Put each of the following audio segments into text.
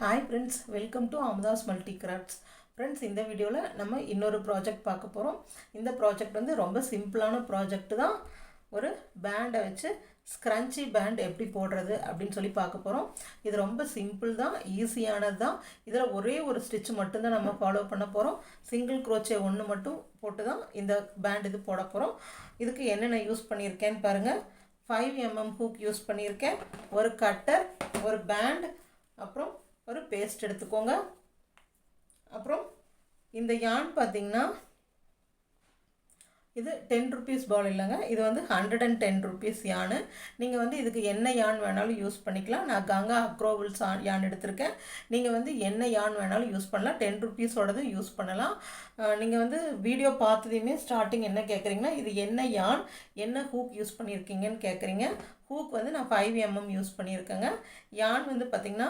Hi friends welcome to Amudha's multi crafts friends இந்த வீடியோவில் நம்ம இன்னொரு ப்ராஜெக்ட் பார்க்க போகிறோம் இந்த ப்ராஜெக்ட் வந்து ரொம்ப சிம்பிளான ப்ராஜெக்ட் தான். ஒரு பேண்டை வச்சு ஸ்க்ரன்ச்சி பேண்ட் எப்படி போடுறது அப்படின்னு சொல்லி பார்க்க போகிறோம் இது ரொம்ப சிம்பிள் தான் ஈஸியானது தான். இதில் ஒரே ஒரு ஸ்டிச் மட்டும்தான் நம்ம ஃபாலோ பண்ண போகிறோம் சிங்கிள் குரோச்சே ஒன்று மட்டும் போட்டு தான் இந்த பேண்ட் இது போட போகிறோம் இதுக்கு என்னென்ன யூஸ் பண்ணியிருக்கேன்னு பாருங்கள் ஃபைவ் எம்எம் ஹூக் யூஸ் பண்ணியிருக்கேன். ஒரு கட்டர் ஒரு பேண்ட் அப்புறம் ஒரு பேஸ்ட் எடுத்துக்கோங்க. அப்புறம் இந்த யான் பார்த்தீங்கன்னா இது டென் ருபீஸ் பால் இல்லைங்க. இது வந்து ஹண்ட்ரட் அண்ட் டென் ருபீஸ் யானு நீங்கள் வந்து இதுக்கு என்ன யான் வேணாலும் யூஸ் பண்ணிக்கலாம். நான் கங்கா அக்ரோவல்ஸ் யான் எடுத்திருக்கேன். நீங்கள் வந்து என்ன யான் வேணாலும் யூஸ் பண்ணலாம். டென் ருபீஸோடது யூஸ் பண்ணலாம். நீங்கள் வந்து வீடியோ பார்த்ததையுமே ஸ்டார்டிங் என்ன கேட்குறீங்கன்னா இது என்ன யான் என்ன ஹூக் யூஸ் பண்ணியிருக்கீங்கன்னு கேட்குறீங்க ஹூக் வந்து நான் ஃபைவ் எம்எம் யூஸ் பண்ணியிருக்கேங்க. யான் வந்து பார்த்திங்கன்னா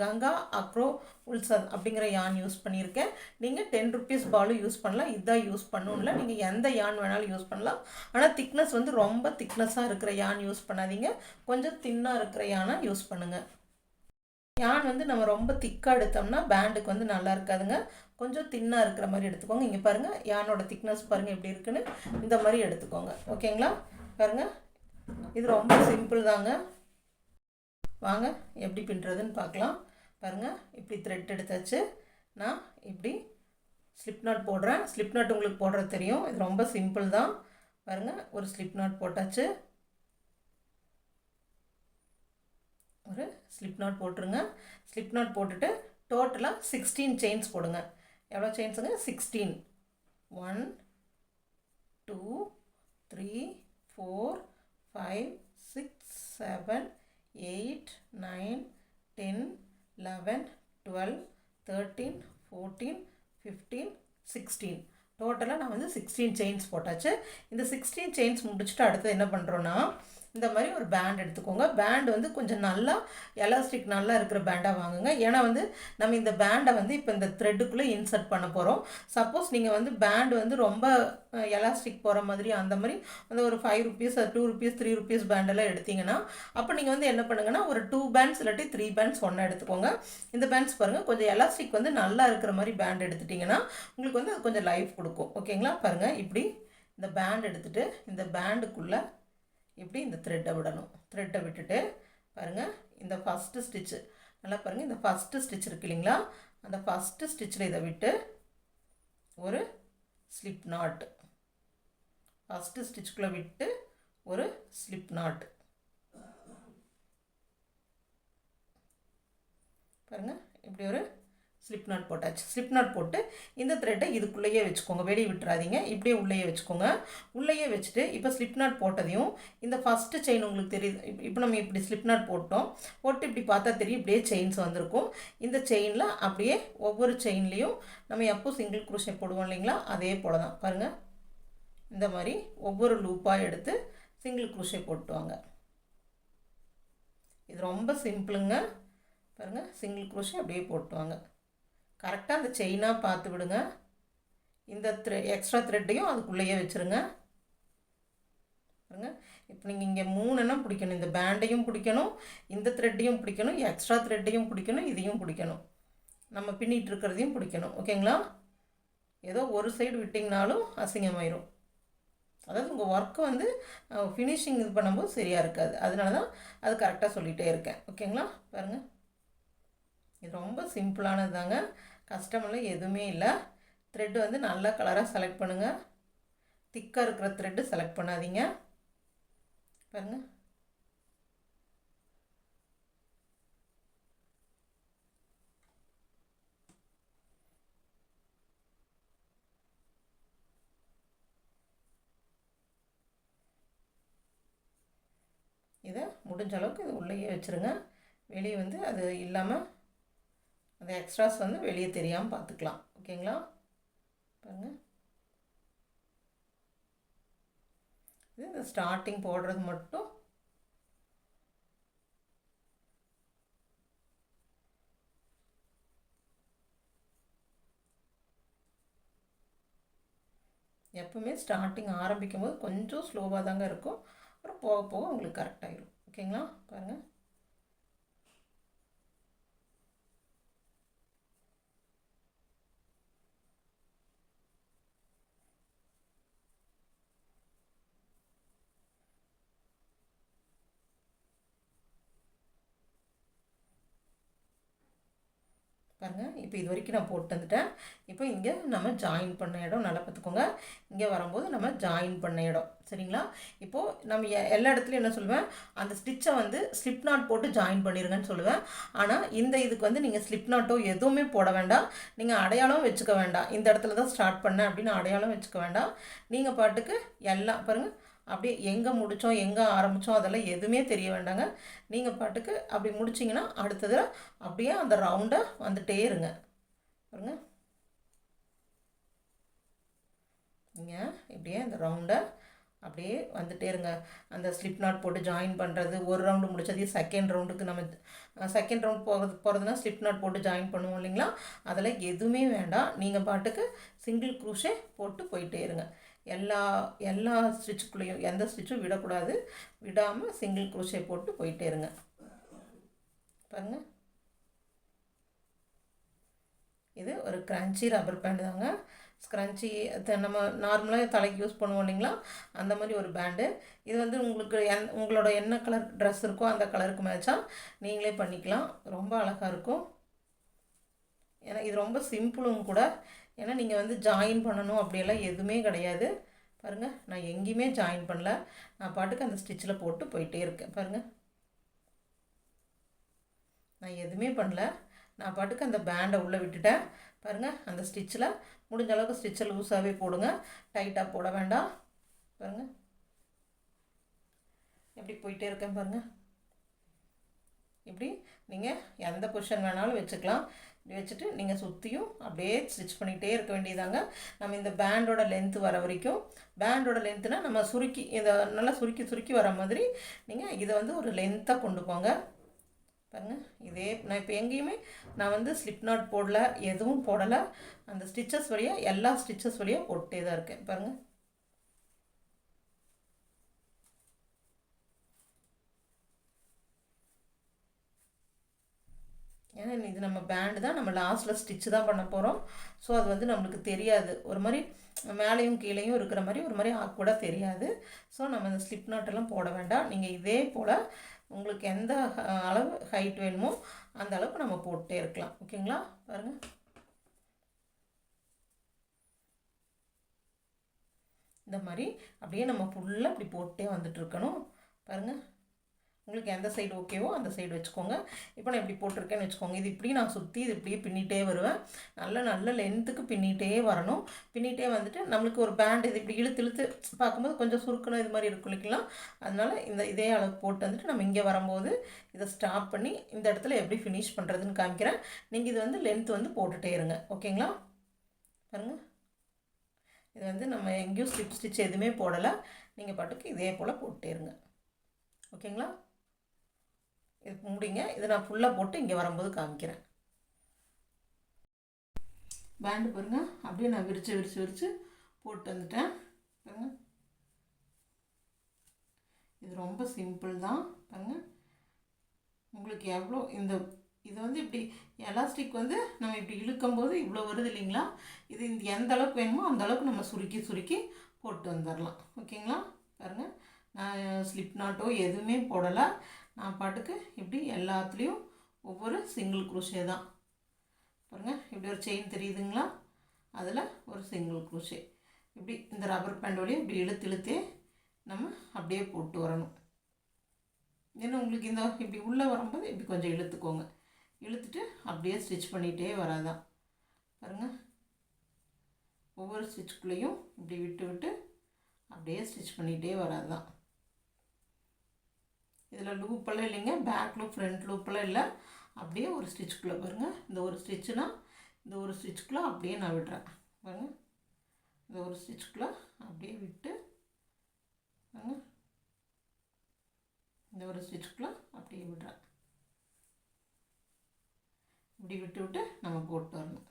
கங்கா அக்ரோ உல்சத் அப்படிங்கிற யான் யூஸ் பண்ணியிருக்கேன். நீங்கள் டென் ருபீஸ் பாலும் யூஸ் பண்ணலாம். இதான் யூஸ் பண்ணணும்ல. நீங்கள் எந்த யான் வேணாலும் யூஸ் பண்ணலாம். ஆனால் திக்னஸ் வந்து ரொம்ப திக்னஸாக இருக்கிற யான் யூஸ் பண்ணாதீங்க. கொஞ்சம் தின்னாக இருக்கிற யானை யூஸ் பண்ணுங்கள் யான் வந்து நம்ம ரொம்ப திக்காக எடுத்தோம்னா பேண்டுக்கு வந்து நல்லா இருக்காதுங்க. கொஞ்சம் தின்னாக இருக்கிற மாதிரி எடுத்துக்கோங்க. இங்கே பாருங்கள் யானோட திக்னஸ் பாருங்கள் எப்படி இருக்குன்னு. இந்த மாதிரி எடுத்துக்கோங்க. ஓகேங்களா பாருங்கள் இது ரொம்ப சிம்பிள் தாங்க. வாங்க எப்படி பின்னுறதுன்னு பார்க்கலாம். பாருங்கள் இப்படி த்ரெட் எடுத்தாச்சு. நான் இப்படி ஸ்லிப் நாட் போடுறேன். ஸ்லிப் நாட் உங்களுக்கு போடுறது தெரியும். இது ரொம்ப சிம்பிள் தான். பாருங்கள் ஒரு ஸ்லிப் நாட் போட்டாச்சு. ஒரு ஸ்லிப் நாட் போட்டுருங்க. ஸ்லிப் நாட் போட்டுட்டு டோட்டலாக சிக்ஸ்டீன் செயின்ஸ் போடுங்க. எவ்வளோ செயின்ஸுங்க sixteen one two three four five six seven eight nine ten eleven twelve thirteen fourteen fifteen sixteen டோட்டலாக நான் வந்து சிக்ஸ்டீன் செயின்ஸ் போட்டாச்சு. இந்த சிக்ஸ்டீன் செயின்ஸ் முடிச்சுட்டு அடுத்து என்ன பண்ணுறோன்னா இந்த மாதிரி ஒரு பேண்ட் எடுத்துக்கோங்க. பேண்ட் வந்து கொஞ்சம் நல்லா எலாஸ்டிக் நல்லா இருக்கிற பேண்டாக வாங்குங்க. ஏன்னா வந்து நம்ம இந்த பேண்டை வந்து இப்போ இந்த த்ரெட்டுக்குள்ளே இன்சர்ட் பண்ண போகிறோம் சப்போஸ் நீங்கள் வந்து பேண்ட் வந்து ரொம்ப எலாஸ்டிக் போகிற மாதிரி அந்த மாதிரி வந்து ஒரு five rupees two rupees three rupees பேண்டெல்லாம் எடுத்திங்கன்னா அப்போ நீங்கள் வந்து என்ன பண்ணுங்கன்னா ஒரு டூ பேண்ட்ஸ் இல்லாட்டி த்ரீ பேண்ட்ஸ் ஒன்றா எடுத்துக்கோங்க. இந்த பேண்ட்ஸ் பாருங்கள் கொஞ்சம் எலாஸ்டிக் வந்து நல்லா இருக்கிற மாதிரி பேண்ட் எடுத்துட்டிங்கன்னா உங்களுக்கு வந்து அது கொஞ்சம் லைஃப் கொடுக்கும். ஓகேங்களா பாருங்கள் இப்படி இந்த பேண்ட் எடுத்துகிட்டு இந்த பேண்டுக்குள்ளே இப்படி இந்த த்ரெட்டை விடணும்? த்ரெட்டை விட்டுட்டு பாருங்கள் இந்த ஃபஸ்ட்டு ஸ்டிச்சு நல்லா பாருங்கள் இந்த ஃபஸ்ட்டு ஸ்டிச் இருக்கு இல்லைங்களா? அந்த ஃபஸ்ட்டு ஸ்டிச்சில் இதை விட்டு ஒரு ஸ்லிப் நாட் ஃபஸ்ட்டு ஸ்டிச்சுக்குள்ளே விட்டு ஒரு ஸ்லிப் நாட் பாருங்கள் இப்படி ஒரு ஸ்லிப் நாட் போட்டாச்சு. ஸ்லிப் நாட் போட்டு இந்த த்ரெட்டை இதுக்குள்ளேயே வச்சுக்கோங்க. வெளியே விட்டுறாதீங்க. இப்படியே உள்ளேயே வச்சுக்கோங்க. உள்ளேயே வச்சுட்டு இப்போ ஸ்லிப் நாட் போட்டதையும் இந்த ஃபஸ்ட்டு செயின் உங்களுக்கு தெரியுது. இப்போ நம்ம இப்படி ஸ்லிப் நாட் போட்டோம். போட்டு இப்படி பார்த்தா தெரியும். இப்படியே செயின்ஸ் வந்திருக்கும். இந்த செயினில் அப்படியே ஒவ்வொரு செயின்லேயும் நம்ம எப்போ சிங்கிள் குருஷை போடுவோம் இல்லைங்களா? அதே போல தான் பாருங்கள் இந்த மாதிரி ஒவ்வொரு லூப்பாக எடுத்து சிங்கிள் குருஷை போட்டுவாங்க. இது ரொம்ப சிம்பிளுங்க பாருங்கள் சிங்கிள் குருஷை அப்படியே போட்டுவாங்க. கரெக்டாக அந்த செயினாக பார்த்து விடுங்க. இந்த த்ரெ எக்ஸ்ட்ரா த்ரெட்டையும் அதுக்குள்ளேயே வச்சுருங்க. பாருங்க. இப்போ நீங்கள் இங்கே மூணுன்னா பிடிக்கணும். இந்த பேண்டையும் பிடிக்கணும் இந்த த்ரெட்டையும் பிடிக்கணும் எக்ஸ்ட்ரா த்ரெட்டையும் பிடிக்கணும் இதையும் பிடிக்கணும். நம்ம பின்னிட்டு இருக்கிறதையும் பிடிக்கணும். ஓகேங்களா? ஏதோ ஒரு சைடு விட்டிங்கனாலும் அசிங்கமாயிரும். அதாவது உங்கள் ஒர்க்கு வந்து ஃபினிஷிங் இது பண்ணும்போது சரியாக இருக்காது. அதனால தான் அது கரெக்டாக சொல்லிகிட்டே இருக்கேன். ஓகேங்களா? பாருங்கள் இது ரொம்ப சிம்பிளானது தாங்க கஷ்டமெல்லாம் எதுவுமே இல்லை. த்ரெட்டு வந்து நல்ல கலராக செலக்ட் பண்ணுங்கள் திக்காக இருக்கிற த்ரெட்டு செலக்ட் பண்ணாதீங்க. பாருங்கள் இதை முடிஞ்ச அளவுக்கு இது உள்ளேயே வச்சுருங்க. வெளியே வந்து அது இல்லாமல் அந்த எக்ஸ்ட்ராஸ் வந்து வெளியே தெரியாமல் பார்த்துக்கலாம். ஓகேங்களா? பாருங்கள் இது இந்த ஸ்டார்டிங் போடுறது மட்டும். எப்பவுமே ஸ்டார்டிங் ஆரம்பிக்கும் போது கொஞ்சம் ஸ்லோவாக தாங்க இருக்கும். அப்புறம் போக போக உங்களுக்கு கரெக்டாகிடும் ஓகேங்களா? பாருங்கள் பாருங்கள் இப்போ இது வரைக்கும் நான் போட்டு வந்துட்டேன். இப்போ இங்கே நம்ம ஜாயின் பண்ண இடம் நல்லா பார்த்துக்கோங்க. இங்கே வரும்போது நம்ம ஜாயின் பண்ண இடம். சரிங்களா? இப்போது நம்ம எ- எல்லா இடத்துலையும் என்ன சொல்லுவேன்? அந்த ஸ்டிச்சை வந்து ஸ்லிப் நாட் போட்டு ஜாயின் பண்ணிடுங்கன்னு சொல்லுவேன். ஆனால் இந்த இதுக்கு வந்து நீங்கள் ஸ்லிப் நாட்டோ எதுவுமே போட வேண்டாம். நீங்கள் அடையாளம் வச்சுக்க வேண்டாம். இந்த இடத்துல தான் ஸ்டார்ட் பண்ணேன் அப்படின்னு அடையாளம் வச்சுக்க வேண்டாம். நீங்கள் பாட்டுக்கு எல்லாம் பாருங்கள் அப்படியே எங்கே முடித்தோம் எங்கே ஆரம்பித்தோம் அதெல்லாம் எதுவுமே தெரிய வேண்டாங்க. நீங்கள் பாட்டுக்கு அப்படி முடிச்சிங்கன்னா அடுத்தது அப்படியே அந்த ரவுண்டை வந்துட்டே இருங்க. பாருங்க. நீங்கள் இப்படியே அந்த ரவுண்டை அப்படியே வந்துட்டே இருங்க. அந்த ஸ்லிப் நாட் போட்டு ஜாயின் பண்ணுறது ஒரு ரவுண்டு முடிச்சதையும் செகண்ட் ரவுண்டுக்கு நம்ம செகண்ட் ரவுண்ட் போகிறது போகிறதுனா ஸ்லிப் நாட் போட்டு ஜாயின் பண்ணுவோம் இல்லைங்களா? அதெல்லாம் எதுவுமே வேண்டாம். நீங்கள் பாட்டுக்கு சிங்கிள் க்ரூஷே போட்டு போயிட்டே இருங்க. எல்லா எல்லா ஸ்டிச்சுக்குள்ளேயும் எந்த ஸ்டிச்சும் விடக்கூடாது. விடாமல் சிங்கிள் க்ரூஷே போட்டு போயிட்டே இருங்க. பாருங்கள் இது ஒரு கிரன்ச்சி ரப்பர் பேண்டு தாங்க. ஸ்க்ரன்ச்சி நம்ம நார்மலாக தலைக்கு யூஸ் பண்ணுவோம் இல்லைங்களா? அந்த மாதிரி ஒரு பேண்டு இது வந்து உங்களுக்கு என் உங்களோட என்ன கலர் ட்ரெஸ் இருக்கோ அந்த கலருக்கு மேட்சாக நீங்களே பண்ணிக்கலாம். ரொம்ப அழகாக இருக்கும். ஏன்னா இது ரொம்ப சிம்பிளும் கூட ஏன்னா நீங்கள் வந்து ஜாயின் பண்ணணும் அப்படியெல்லாம் எதுவுமே கிடையாது. பாருங்கள் நான் எங்கேயுமே ஜாயின் பண்ணல. நான் பாட்டுக்கு அந்த ஸ்டிச்சில் போட்டு போயிட்டே இருக்கேன். பாருங்கள் நான் எதுவுமே பண்ணல. நான் பாட்டுக்கு அந்த பேண்டை உள்ளே விட்டுட்டேன். பாருங்கள் அந்த ஸ்டிச்சில் முடிஞ்ச அளவுக்கு ஸ்டிச்சை லூஸாகவே போடுங்க. டைட்டாக போட வேண்டாம். பாருங்கள் எப்படி போயிட்டே இருக்கேன். பாருங்கள் இப்படி நீங்கள் எந்த பொசிஷன் வேணாலும் வச்சுக்கலாம். இப்படி வச்சுட்டு நீங்கள் சுற்றியும் அப்படியே ஸ்டிச் பண்ணிகிட்டே இருக்க வேண்டியதாங்க. நம்ம இந்த பேண்டோட லென்த்து வர வரைக்கும் பேண்டோட லென்த்துனா நம்ம சுருக்கி இதை நல்லா சுருக்கி சுருக்கி வர மாதிரி நீங்கள் இதை வந்து ஒரு லென்த்தாக கொண்டு போங்க. பாருங்கள் இதே நான் இப்போ எங்கேயுமே நான் வந்து ஸ்லிப் நாட் போடலை எதுவும் போடலை. அந்த ஸ்டிச்சஸ் வழியாக எல்லா ஸ்டிச்சஸ் வழியாக போட்டே தான் இருக்கேன். பாருங்கள் ஏன்னா இது நம்ம பேண்டு தான் நம்ம லாஸ்ட்டில் ஸ்டிச்சு தான் பண்ண போகிறோம் ஸோ அது வந்து நம்மளுக்கு தெரியாது. ஒரு மாதிரி மேலேயும் கீழேயும் இருக்கிற மாதிரி ஒரு மாதிரி ஆக்வர்டாக தெரியாது. ஸோ நம்ம இந்த ஸ்லிப் நாட்டெல்லாம் போட வேண்டாம். நீங்கள் இதே போல் உங்களுக்கு எந்த அளவு ஹைட் வேணுமோ அந்த அளவுக்கு நம்ம போட்டே இருக்கலாம். ஓகேங்களா பாருங்கள் இந்த மாதிரி அப்படியே நம்ம ஃபுல்லாக இப்படி போட்டே வந்துட்டு இருக்கணும். பாருங்கள் உங்களுக்கு எந்த சைடு ஓகேவோ அந்த சைடு வச்சுக்கோங்க. இப்போ நான் இப்படி போட்டிருக்கேன்னு வச்சுக்கோங்க. இது இப்படி நான் சுற்றி இது இப்படியே பின்னிட்டே வருவேன். நல்ல நல்ல லென்த்துக்கு பின்னிட்டே வரணும். பின்னிட்டே வந்துட்டு நம்மளுக்கு ஒரு பேண்ட் இது இப்படி இழுத்து இழுத்து பார்க்கும்போது கொஞ்சம் சுருக்கணும் இது மாதிரி இருக்கும் இல்லைங்களா? அதனால் இந்த இதே அளவுக்கு போட்டு வந்துட்டு நம்ம இங்கே வரும்போது இதை ஸ்டாப் பண்ணி இந்த இடத்துல எப்படி ஃபினிஷ் பண்ணுறதுன்னு காமிக்கிறேன். நீங்கள் இது வந்து லென்த் வந்து போட்டுகிட்டே இருங்க. ஓகேங்களா? பாருங்கள் இது வந்து நம்ம எங்கேயும் ஸ்லிப் ஸ்டிச் எதுவுமே போடலை. நீங்கள் பாட்டுக்கு இதே போல் போட்டுட்டே இருங்க. ஓகேங்களா? இது முடிங்க. இதை நான் ஃபுல்லாக போட்டு இங்கே வரும்போது காமிக்கிறேன். பேண்டு பாருங்கள் அப்படியே நான் விரித்து விரித்து விரித்து போட்டு வந்துட்டேன். பாருங்க. இது ரொம்ப சிம்பிள் தான். பாருங்க. உங்களுக்கு எவ்வளோ இந்த இது வந்து இப்படி எலாஸ்டிக் வந்து நம்ம இப்படி இழுக்கும்போது இவ்வளோ வருது இல்லைங்களா? இது இந்த எந்த அளவுக்கு வேணுமோ அந்த அளவுக்கு நம்ம சுருக்கி சுருக்கி போட்டு வந்துடலாம். ஓகேங்களா? பாருங்கள் நான் ஸ்லிப் நாட்டோ எதுவுமே போடலை. நான் பாட்டுக்கு இப்படி எல்லாத்துலேயும் ஒவ்வொரு சிங்கிள் குரூஷே தான். பாருங்கள் இப்படி ஒரு செயின் தெரியுதுங்களா? அதில் ஒரு சிங்கிள் குரூஷே இப்படி இந்த ரப்பர் பேண்ட் வழியும் இப்படி இழுத்து இழுத்தே நம்ம அப்படியே போட்டு வரணும். ஏன்னா உங்களுக்கு இந்த இப்படி உள்ளே வரும்போது இப்படி கொஞ்சம் இழுத்துக்கோங்க. இழுத்துட்டு அப்படியே ஸ்டிச் பண்ணிகிட்டே வராதான். பாருங்கள் ஒவ்வொரு ஸ்டிச்சுக்குள்ளேயும் இப்படி விட்டு விட்டு அப்படியே ஸ்டிச் பண்ணிகிட்டே வராதான். இதில் லூப்பெல்லாம் இல்லைங்க. பேக் லூப் ஃப்ரண்ட் லூப்பெல்லாம் இல்லை. அப்படியே ஒரு ஸ்டிச்சுக்குள்ளே பாருங்கள் இந்த ஒரு ஸ்டிச்சுனா இந்த ஒரு ஸ்டிச்சுக்குள்ளே அப்படியே நான் விடுறேன். பாருங்கள் இந்த ஒரு ஸ்டிச்சுக்குள்ளே அப்படியே விட்டு பாருங்க. இந்த ஒரு ஸ்டிச்சுக்குள்ளே அப்படியே விடுறேன். இப்படி விட்டு விட்டு நம்ம போட்டு வரணும்.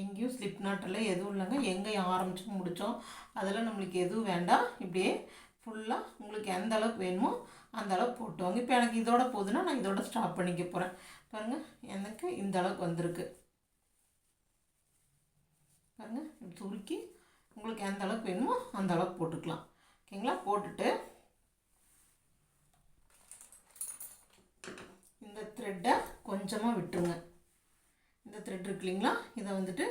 எங்கேயும் ஸ்லிப் நாட்டெல்லாம் எதுவும் இல்லைங்க. எங்கே ஆரம்பித்து முடித்தோம் அதெல்லாம் நம்மளுக்கு எதுவும் வேண்டாம். இப்படியே ஃபுல்லாக உங்களுக்கு எந்த அளவுக்கு வேணுமோ அந்த அளவுக்கு போட்டு இப்போ எனக்கு இதோட போதுன்னா நான் இதோட ஸ்டாப் பண்ணிக்க போகிறேன் பாருங்கள் எனக்கு இந்த அளவுக்கு வந்திருக்கு. பாருங்கள் துருக்கி சுருக்கி உங்களுக்கு எந்த அளவுக்கு வேணுமோ அந்த அளவுக்கு போட்டுக்கலாம். ஓகேங்களா? போட்டுட்டு த்ரெட்டை கொஞ்சமாக விட்டுருங்க. இந்த த்ரெட் இருக்கு இல்லைங்களா? இதை வந்துட்டு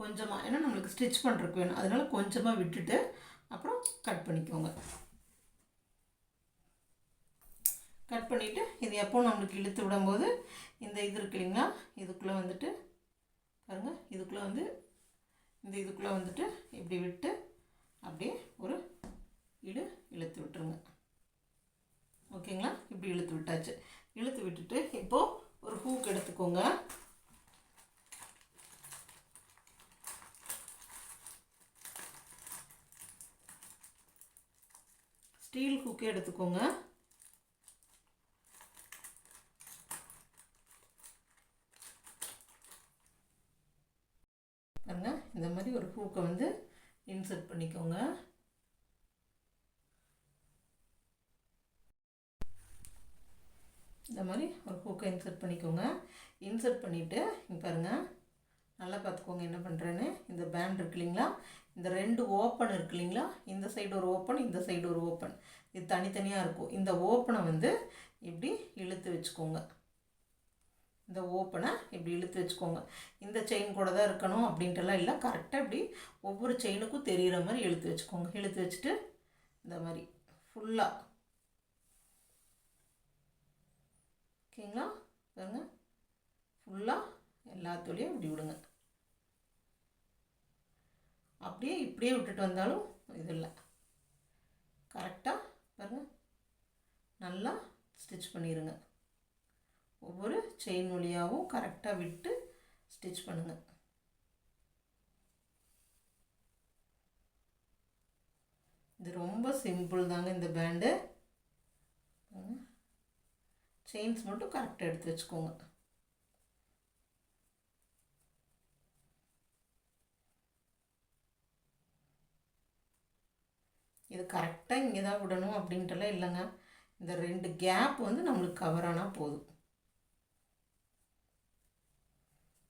கொஞ்சமாக ஏன்னா நம்மளுக்கு ஸ்டிச் பண்ணுறதுக்கு வேணும். அதனால் கொஞ்சமாக விட்டுட்டு அப்புறம் கட் பண்ணிக்கோங்க. கட் பண்ணிவிட்டு இது எப்போ நம்மளுக்கு இழுத்து விடும்போது இந்த இது இருக்கு இல்லைங்களா? இதுக்குள்ளே வந்துட்டு பாருங்கள் இதுக்குள்ளே வந்து இந்த இதுக்குள்ளே வந்துட்டு இப்படி விட்டு அப்படியே ஒரு இடு இழுத்து விட்டுருங்க. ஓகேங்களா? இப்படி இழுத்து விட்டாச்சு. இழுத்து விட்டுட்டு இப்போது ஒரு ஹூக் எடுத்துக்கோங்க. ஸ்டீல் எடுத்துக்கோங்க. பாருங்க இந்த மாதிரி ஒரு ஹூக்கை வந்து இன்சர்ட் பண்ணிக்கோங்க. இந்த மாதிரி ஒரு ஹூக்கை இன்சர்ட் பண்ணிக்கோங்க. இன்சர்ட் பண்ணிவிட்டு இங்கே பாருங்கள் நல்லா பார்த்துக்கோங்க என்ன பண்ணுறேன்னு இந்த பேண்ட் இருக்கு இல்லைங்களா? இந்த ரெண்டு ஓப்பன் இருக்கு இல்லைங்களா? இந்த சைடு ஒரு ஓப்பன் இந்த சைடு ஒரு ஓப்பன் இது தனித்தனியாக இருக்கும். இந்த ஓப்பனை வந்து இப்படி இழுத்து வச்சுக்கோங்க. இந்த ஓப்பனை இப்படி இழுத்து வச்சுக்கோங்க. இந்த செயின் கூட தான் இருக்கணும் அப்படின்ட்டுலாம் இல்லை. கரெக்டாக இப்படி ஒவ்வொரு செயினுக்கும் தெரிகிற மாதிரி இழுத்து வச்சுக்கோங்க. இழுத்து வச்சுட்டு இந்த மாதிரி ஃபுல்லாக ஓகேங்களா? பாருங்க. ஃபுல்லாக எல்லாத்துலேயும் இப்படி விடுங்க. அப்படியே இப்படியே விட்டுட்டு வந்தாலும் இது இல்லை. கரெக்டாக பாருங்கள் நல்லா ஸ்டிச் பண்ணிடுங்க ஒவ்வொரு செயின் வழியாகவும் கரெக்டாக விட்டு ஸ்டிச் பண்ணுங்கள் இது ரொம்ப சிம்பிள் தாங்க இந்த பேண்டு செயின்ஸ் மட்டும் கரெக்டாக எடுத்து வச்சுக்கோங்க. இது கரெக்டாக இங்கே தான் விடணும் அப்படின்ட்டுலாம் இல்லைங்க. இந்த ரெண்டு கேப் வந்து நம்மளுக்கு கவர் ஆனால் போதும்.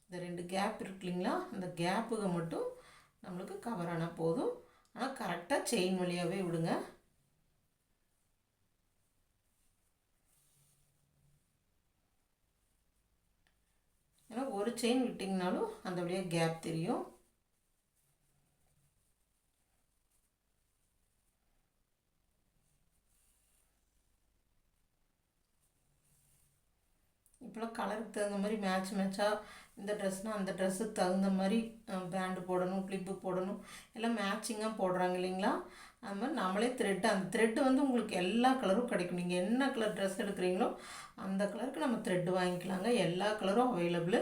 இந்த ரெண்டு கேப் இருக்கு இல்லைங்களா? அந்த கேப்புக்கு மட்டும் நம்மளுக்கு கவர் ஆனால் போதும். ஆனால் கரெக்டாக செயின் வழியாகவே விடுங்க. ஏன்னா ஒரு செயின் விட்டிங்கனாலும் அந்த வழியாக கேப் தெரியும். இப்போலாம் கலருக்கு தகுந்த மாதிரி மேட்ச் மேட்சாக இந்த ட்ரெஸ்னால் அந்த ட்ரெஸ்ஸுக்கு தகுந்த மாதிரி பேண்டு போடணும் கிளிப்பு போடணும். எல்லாம் மேட்சிங்காக போடுறாங்க இல்லைங்களா? அது மாதிரி நம்மளே த்ரெட்டு அந்த த்ரெட்டு வந்து உங்களுக்கு எல்லா கலரும் கிடைக்கும். நீங்கள் என்ன கலர் ட்ரெஸ் எடுக்கிறீங்களோ அந்த கலருக்கு நம்ம த்ரெட்டு வாங்கிக்கலாங்க. எல்லா கலரும் அவைலபிள்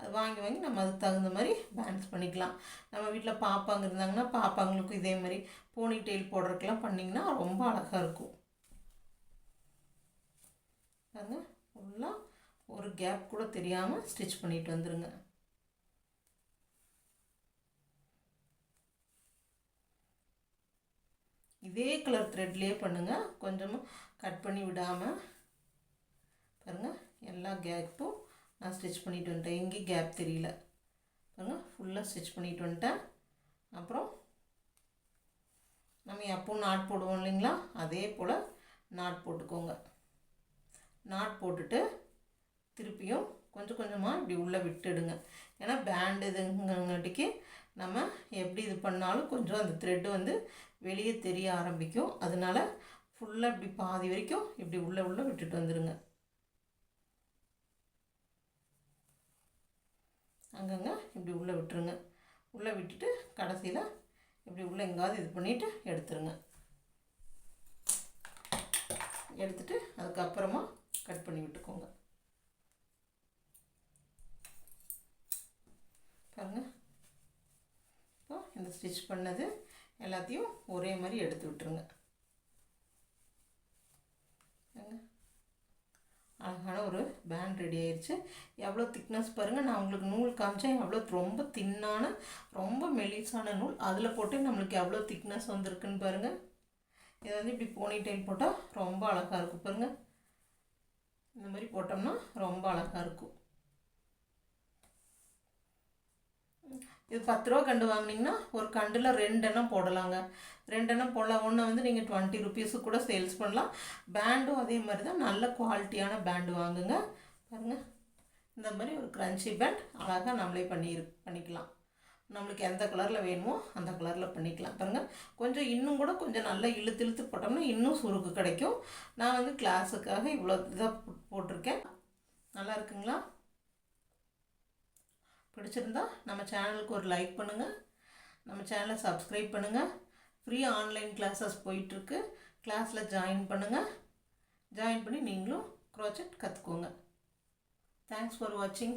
அது வாங்கி வாங்கி நம்ம அதுக்கு தகுந்த மாதிரி பேலன்ஸ் பண்ணிக்கலாம். நம்ம வீட்டில் பாப்பாங்க இருந்தாங்கன்னா பாப்பாங்களுக்கும் இதே மாதிரி போனி டெயில் போடுறதுக்கெல்லாம் பண்ணிங்கன்னா ரொம்ப அழகாக இருக்கும். பாருங்க ஃபுல்லாக ஒரு கேப் கூட தெரியாமல் ஸ்டிச் பண்ணிட்டு வந்துடுங்க இதே கலர் த்ரெட்லேயே பண்ணுங்கள் கொஞ்சமாக கட் பண்ணி விடாமல் பாருங்கள் எல்லா கேப்பும் நான் ஸ்டிச் பண்ணிட்டு வந்துட்டேன். எங்கேயும் கேப் தெரியல. பாருங்கள் ஃபுல்லாக ஸ்டிச் பண்ணிட்டு வந்துட்டேன். அப்புறம் நம்ம எப்போ நாட் போடுவோம் இல்லைங்களா? அதே போல் நாட் போட்டுக்கோங்க. நாட் போட்டுட்டு திருப்பியும் கொஞ்சம் கொஞ்சமாக இப்படி உள்ளே விட்டுடுங்க. ஏன்னா பேண்டு இதுங்காட்டிக்கு நம்ம எப்படி இது பண்ணாலும் கொஞ்சம் அந்த த்ரெட்டு வந்து வெளியே தெரிய ஆரம்பிக்கும். அதனால ஃபுல்லாக இப்படி பாதி வரைக்கும் இப்படி உள்ளே உள்ளே விட்டுட்டு வந்துடுங்க அங்கங்கே இப்படி உள்ளே விட்டுருங்க. உள்ளே விட்டுட்டு கடைசியில் இப்படி உள்ளே எங்காவது இது பண்ணிவிட்டு எடுத்துருங்க. எடுத்துட்டு அதுக்கப்புறமா கட் பண்ணி விட்டுக்கோங்க. பாருங்கள் இப்போ இந்த ஸ்டிச் பண்ணது எல்லாத்தையும் ஒரே மாதிரி எடுத்து விட்டுருங்க. அழகான ஒரு பேண்ட் ரெடி ஆயிடுச்சு எவ்வளோ திக்னஸ் பாருங்கள் நான் உங்களுக்கு நூல் காமிச்சேன். எவ்வளோ ரொம்ப தின்னான ரொம்ப மெலிசான நூல். அதில் போட்டு நம்மளுக்கு எவ்வளோ திக்னஸ் வந்திருக்குன்னு பாருங்கள் இதை வந்து இப்படி போனி டைல் போட்டால் ரொம்ப அழகாக இருக்கும் பாருங்கள் இந்த மாதிரி போட்டோம்னா ரொம்ப அழகாக இருக்கும். இது பத்து ரூபா கண்டு வாங்கினீங்கன்னா ஒரு கண்டில் ரெண்டெண்ணம் போடலாங்க. ரெண்டெண்ணம் போடலாம். ஒன்று வந்து நீங்கள் டுவெண்ட்டி ருபீஸுக்கு கூட சேல்ஸ் பண்ணலாம். பேண்டும் அதே மாதிரி தான். நல்ல குவாலிட்டியான பேண்டு வாங்குங்க. பாருங்கள் இந்த மாதிரி ஒரு க்ரன்ச்சி பேண்ட் அழகாக நம்மளே பண்ணி பண்ணிக்கலாம். நம்மளுக்கு எந்த கலரில் வேணுமோ அந்த கலரில் பண்ணிக்கலாம். பாருங்கள் கொஞ்சம் இன்னும் கூட கொஞ்சம் நல்லா இழுத்து இழுத்து போட்டோம்னா இன்னும் சுருக்கு கிடைக்கும். நான் வந்து கிளாஸுக்காக இவ்வளோ இதாக போட்டிருக்கேன். நல்லா இருக்குங்களா? பிடிச்சிருந்தா நம்ம சேனலுக்கு ஒரு லைக் பண்ணுங்கள் நம்ம சேனலை சப்ஸ்கிரைப் பண்ணுங்கள் ஃப்ரீ ஆன்லைன் கிளாஸஸ் போயிட்டுருக்கு. கிளாஸில் ஜாயின் பண்ணுங்கள் ஜாயின் பண்ணி நீங்களும் க்ரோச்சட் கற்றுக்கோங்க தேங்க்ஸ் ஃபார் வாட்சிங்